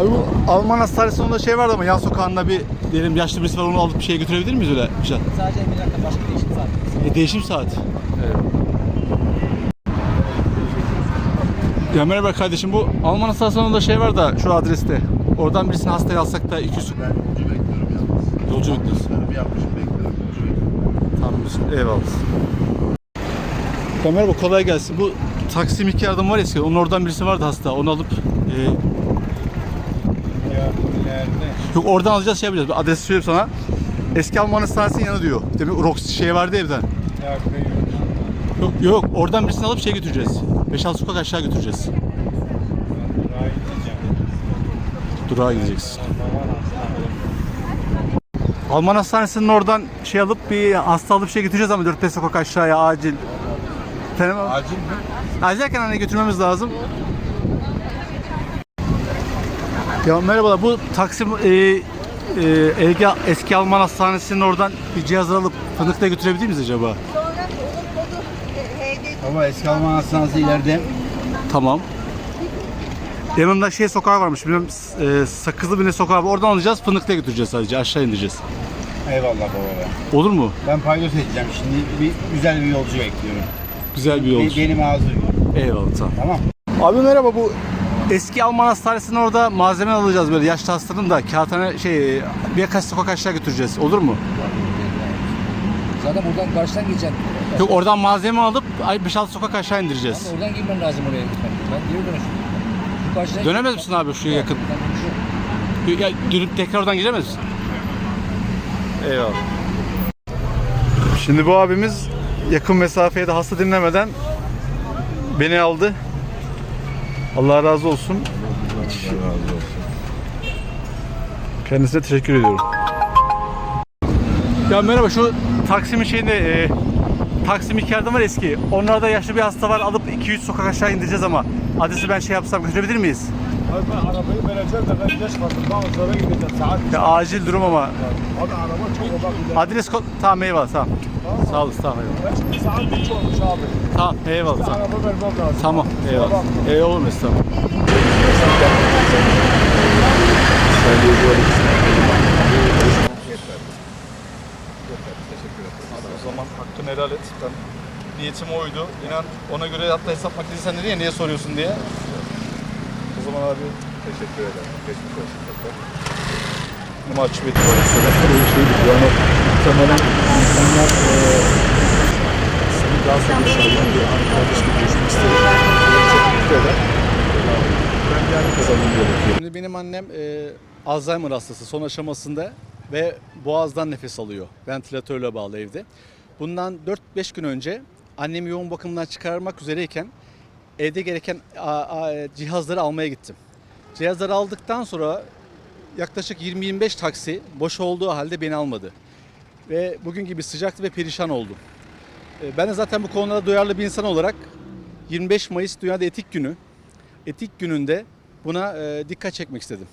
Abi bu Alman hastanesinde şey vardı ama yan sokağında bir diyelim yaşlı birisi var onu alıp bir şeye götürebilir miyiz öyle? Güzel. Sadece emniyette başka değişim zaten. E, değişim saat. Ya merhaba kardeşim bu Alman hastanesinde şey var da şu adreste. Oradan birisini hastaya alsak da 200 Ben yolcu bekliyorum yalnız. Yolcu bekliyorsun. Planımı yapmışım bekliyorum. Yolcu bekliyorum. Tamam eyvallah. Ya merhaba kolay gelsin. Bu Taksim iki yardım var eski. Onun oradan birisi vardı hasta. Onu alıp e, Yok oradan alacağız şey yapacağız. Adresi söyleyeyim sana. Eski Alman hastanesinin yanı diyor. Demek Rox şey vardı evden. Yok yok oradan birisini alıp şey götüreceğiz. 5-6 sokak aşağı götüreceğiz. Durağa gideceksin. Alman hastanesinin oradan şey alıp bir hasta alıp şey götüreceğiz ama 4-5 sokak aşağıya acil. Efendim? Acil mi? Acil derken hani götürmemiz lazım. Ya merhabalar bu Taksim e, e, Ege eski Alman hastanesinin oradan bir cihaz alıp fındıkta götürebilir miyiz acaba? Baba eski Alman hastanesi ileride. Tamam. Yanında şey sokağı varmış bilmem e, sakızlı bir ne sokağı var. Oradan alacağız fındıkta götüreceğiz sadece aşağı indireceğiz. Eyvallah baba be. Olur mu? Ben paydos edeceğim şimdi. Bir güzel bir yolcu bekliyorum. Güzel bir Be- yolcu. Benim hazır. Eyvallah tamam. Tamam. Abi merhaba bu eski Alman hastanesinin orada malzeme alacağız böyle yaşlı hastanın da kağıthane şey birkaç sokak aşağı götüreceğiz. Olur mu? Zaten buradan karşıdan geçeceksin. Yok oradan malzeme alıp ay 5-6 sokak aşağı indireceğiz. Ama oradan girmen lazım oraya gitmen. Ben geri dönüşüm. Karşıdan Dönemez misin abi şu yakın? Ya dönüp tekrar oradan giremez misin? Eyvallah. Şimdi bu abimiz yakın mesafeye de hasta dinlemeden beni aldı. Allah razı olsun. Kendisine teşekkür ediyorum. Ya merhaba şu Taksim'in şeyinde e, Taksim yardım var eski. Onlarda yaşlı bir hasta var alıp 2-3 sokak aşağı indireceğiz ama adresi ben şey yapsam götürebilir miyiz? Abi ben arabayı vereceğim de ben geç kaldım. Bağızlara gideceğim. Saat Ya acil durum ama Abi araba çok. Adres ko- tamam eyvallah tamam. Sağ tamam eyvallah. Ben şimdi saat geç olmuş abi. Tamam eyvallah tamam. Araba vermem lazım. Tamam eyvallah. Eyvallah olmaz tamam. O zaman hakkını helal et. Ben niyetim oydu. İnan ona göre hatta hesap makinesi sen dedin ya niye soruyorsun diye. O zaman abi teşekkür ederim. Geçmiş olsun tekrar. Mahcup muhtemelen insanlar eee seni daha sonra inşallah bir hani kardeşle görüşmek isterim. Çok mutlu. Ben yarın kazanayım diye. Şimdi benim annem e, Alzheimer hastası son aşamasında ve boğazdan nefes alıyor. Ventilatörle bağlı evde. Bundan 4-5 gün önce annemi yoğun bakımdan çıkarmak üzereyken evde gereken a, cihazları almaya gittim. Cihazları aldıktan sonra yaklaşık 20-25 taksi boş olduğu halde beni almadı. Ve bugün gibi sıcaktı ve perişan oldum. E, Ben de zaten bu konulara duyarlı bir insan olarak 25 Mayıs Dünyada Etik Günü. Etik gününde buna e, dikkat çekmek istedim.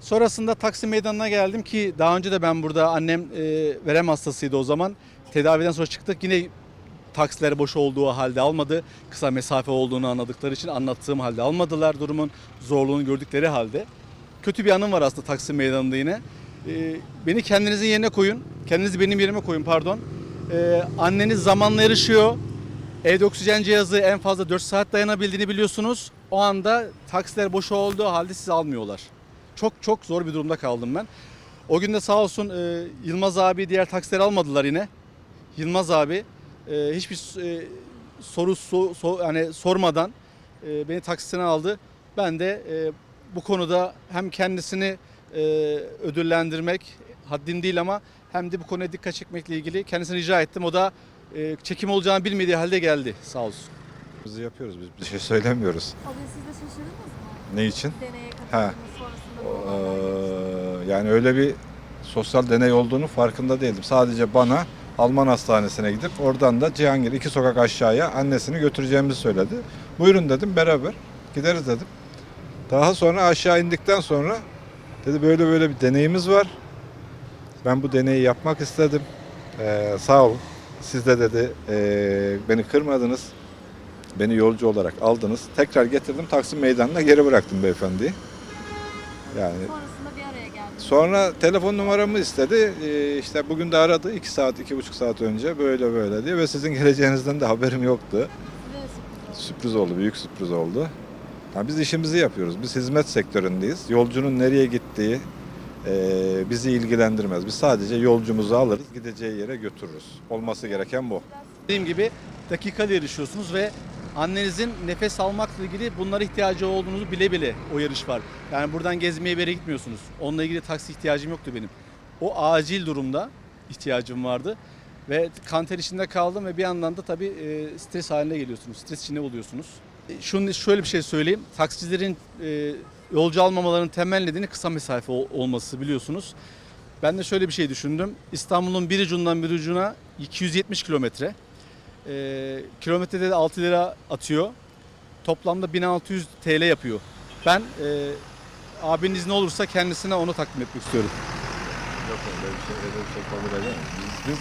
Sonrasında Taksim Meydanı'na geldim ki daha önce de ben burada annem e, verem hastasıydı o zaman. Tedaviden sonra çıktık yine taksiler boş olduğu halde almadı. Kısa mesafe olduğunu anladıkları için anlattığım halde almadılar durumun zorluğunu gördükleri halde. Kötü bir anım var aslında Taksim Meydanı'nda yine. E, beni kendinizin yerine koyun. Kendinizi benim yerime koyun pardon. E, anneniz zamanla yarışıyor. Evde oksijen cihazı en fazla 4 saat dayanabildiğini biliyorsunuz. O anda taksiler boş olduğu halde sizi almıyorlar. Çok çok zor bir durumda kaldım ben. O gün de sağ olsun e, Yılmaz abi diğer taksileri almadılar yine. Yılmaz abi e, hiçbir e, soru so, so- yani sormadan e, beni taksisine aldı. Ben de e, bu konuda hem kendisini e, ödüllendirmek haddim değil ama hem de bu konuya dikkat çekmekle ilgili kendisine rica ettim. O da e, çekim olacağını bilmediği halde geldi sağ olsun. Biz yapıyoruz biz bir şey söylemiyoruz. O gün siz de şaşırdınız mı? Ne için? Deneye Ha. katıldığınız sonrasında bu olaylar. Ee, yani öyle bir sosyal deney olduğunu farkında değildim. Sadece bana Alman hastanesine gidip oradan da Cihangir iki sokak aşağıya annesini götüreceğimizi söyledi. Buyurun dedim beraber gideriz dedim. Daha sonra aşağı indikten sonra dedi böyle böyle bir deneyimiz var. Ben bu deneyi yapmak istedim. Ee, sağ olun. Siz de dedi ee, beni kırmadınız. Beni yolcu olarak aldınız. Tekrar getirdim Taksim Meydanı'na geri bıraktım beyefendiyi. Yani Sonrasında bir araya geldiniz. Sonra telefon numaramı istedi. Ee, işte bugün de aradı 2 saat, iki buçuk saat önce böyle böyle diye ve sizin geleceğinizden de haberim yoktu. Size. Sürpriz oldu, büyük sürpriz oldu. Ya biz işimizi yapıyoruz. Biz hizmet sektöründeyiz. Yolcunun nereye gittiği e, bizi ilgilendirmez. Biz sadece yolcumuzu alırız, gideceği yere götürürüz. Olması gereken bu. Dediğim gibi dakikayla yarışıyorsunuz ve annenizin nefes almakla ilgili bunlara ihtiyacı olduğunuzu bile bile o yarış var. Yani buradan gezmeye bir yere gitmiyorsunuz. Onunla ilgili taksi ihtiyacım yoktu benim. O acil durumda ihtiyacım vardı. Ve kanter içinde kaldım ve bir yandan da tabii e, stres haline geliyorsunuz. Stres içinde oluyorsunuz. E, Şunu şöyle bir şey söyleyeyim. Taksicilerin e, yolcu almamalarının temel nedeni kısa mesafe ol- olması biliyorsunuz. Ben de şöyle bir şey düşündüm. İstanbul'un bir ucundan bir ucuna 270 kilometre. Ee, kilometrede de 6 lira atıyor. Toplamda 1600 TL yapıyor. Ben e, abinin izni olursa kendisine onu takdim etmek istiyorum. Yok öyle bir şey, öyle bir şey kabul edemem. Biz, biz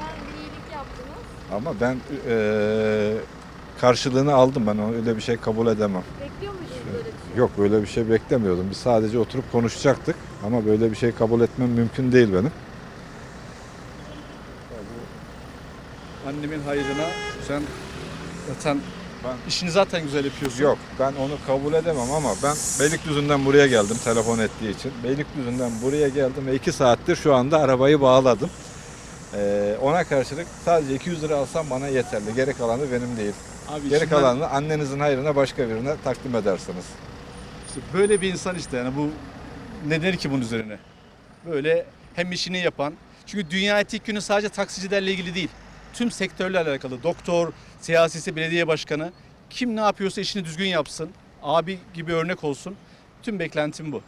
Ben bir iyilik yaptınız. ama ben e, karşılığını aldım ben öyle bir şey kabul edemem. Bekliyor muydunuz böyle bir şey? Yok böyle bir şey beklemiyordum. Biz sadece oturup konuşacaktık ama böyle bir şey kabul etmem mümkün değil benim. Annemin hayrına sen zaten Ben- işini zaten güzel yapıyorsun. Yok ben onu kabul edemem ama ben Beylikdüzü'nden buraya geldim telefon ettiği için. Beylikdüzü'nden buraya geldim ve 2 saattir şu anda arabayı bağladım. Ee, ona karşılık sadece 200 lira alsam bana yeterli. Geri kalanı benim değil. Abi Geri içinden- annenizin hayrına başka birine takdim edersiniz. İşte böyle bir insan işte yani bu ne der ki bunun üzerine? Böyle hem işini yapan. Çünkü dünya etik günü sadece taksicilerle ilgili değil. Tüm sektörle alakalı. Doktor, siyasisi, belediye başkanı. Kim ne yapıyorsa işini düzgün yapsın. Abi gibi örnek olsun. Tüm beklentim bu.